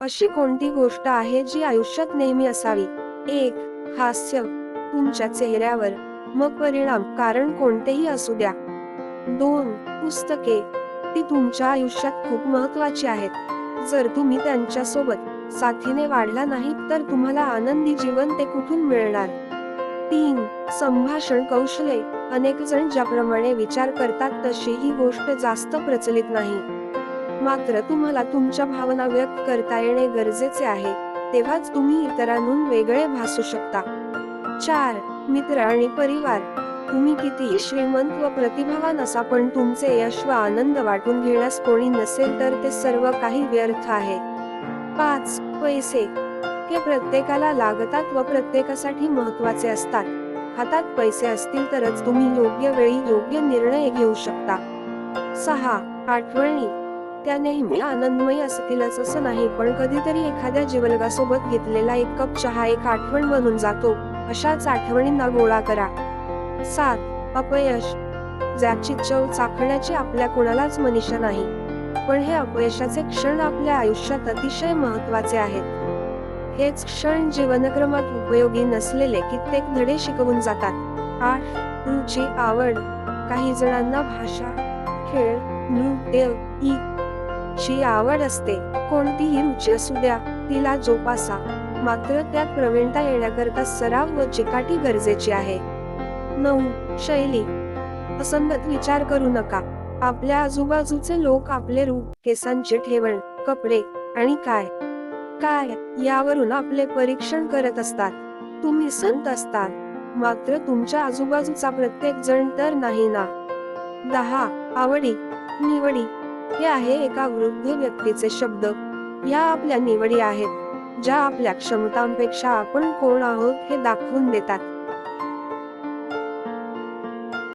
अशी कोणती गोष्ट आहे जी आयुष्यात नेहमी असावी? एक हास्य. तुमच्या चेहऱ्यावर मग परिणाम कारण कोणतेही असू द्या. दोन पुस्तके. ती तुमच्या आयुष्यात खूप महत्वाची आहेत. जर तुम्ही त्यांच्यासोबत साथीने वाढला नाही तर तुम्हाला आनंदी जीवन ते कुठून मिळणार? तीन संभाषण कौशल्ये. अनेक जण ज्याप्रमाणे विचार करतात तशी ही गोष्ट जास्त प्रचलित नाही. मात्र तुम्हाला तुमच्या भावना व्यक्त करता येणे गरजेचे आहे तेव्हाच तुम्ही इतरांहून वेगळे भासू शकता. चार मित्र आणि परिवार. तुम्ही किती श्रीमंत व प्रतिभावान असा पण तुमचे यश व आनंद वाटून घेण्यास कोणी नसेल तर ते सर्व काही व्यर्थ आहे. पाच पैसे. हे प्रत्येकाला लागतात व प्रत्येकासाठी महत्त्वाचे असतात. हातात पैसे असतील तरच तुम्ही योग्य वेळी योग्य निर्णय घेऊ शकता. सहा आठवणी. त्या नेहमी आनंदमय असतीलच असं नाही पण कधीतरी एखाद्या जीवलगासोबत घेतलेला एक कप चहा एक आठवण बनून जातो. अशाच आठवणींना गोळा करा. सात. अपयश. ज्याची चव चाखण्याची आपल्या कोणालाच मनीषा नाही. पण हे अपयशाचे क्षण आपल्या आयुष्यात अतिशय महत्त्वाचे आहेत. हेच क्षण जीवनक्रमात उपयोगी नसलेले कित्येक धडे शिकवून जातात. आठ. रुची आवड. काही जणांना भाषा खेळ नृत्य इ ची आवड असते कोणतीही रुची असू द्या तिला जोपासा. मात्र त्यात प्रवीणता येण्याकरता सराव व चिकाटी गरजेची आहे. नऊ. शैली. असंगत विचार करू नका. आपल्या आजूबाजूचे लोक आपले रूप केसांचे ठेवण कपडे आणि काय? काय? यावरून आपले परीक्षण करत असतात. तुम्ही संत असतात. मात्र तुमच्या आजूबाजूचा प्रत्येक जण तर नाही ना? दहा. आवडी. निवडी. हे आहे एका वृद्ध व्यक्तीचे शब्द. या आपल्या निवडी आहेत ज्या आपल्या क्षमतांपेक्षा आपण कोण आहोत हे दाखवून देतात.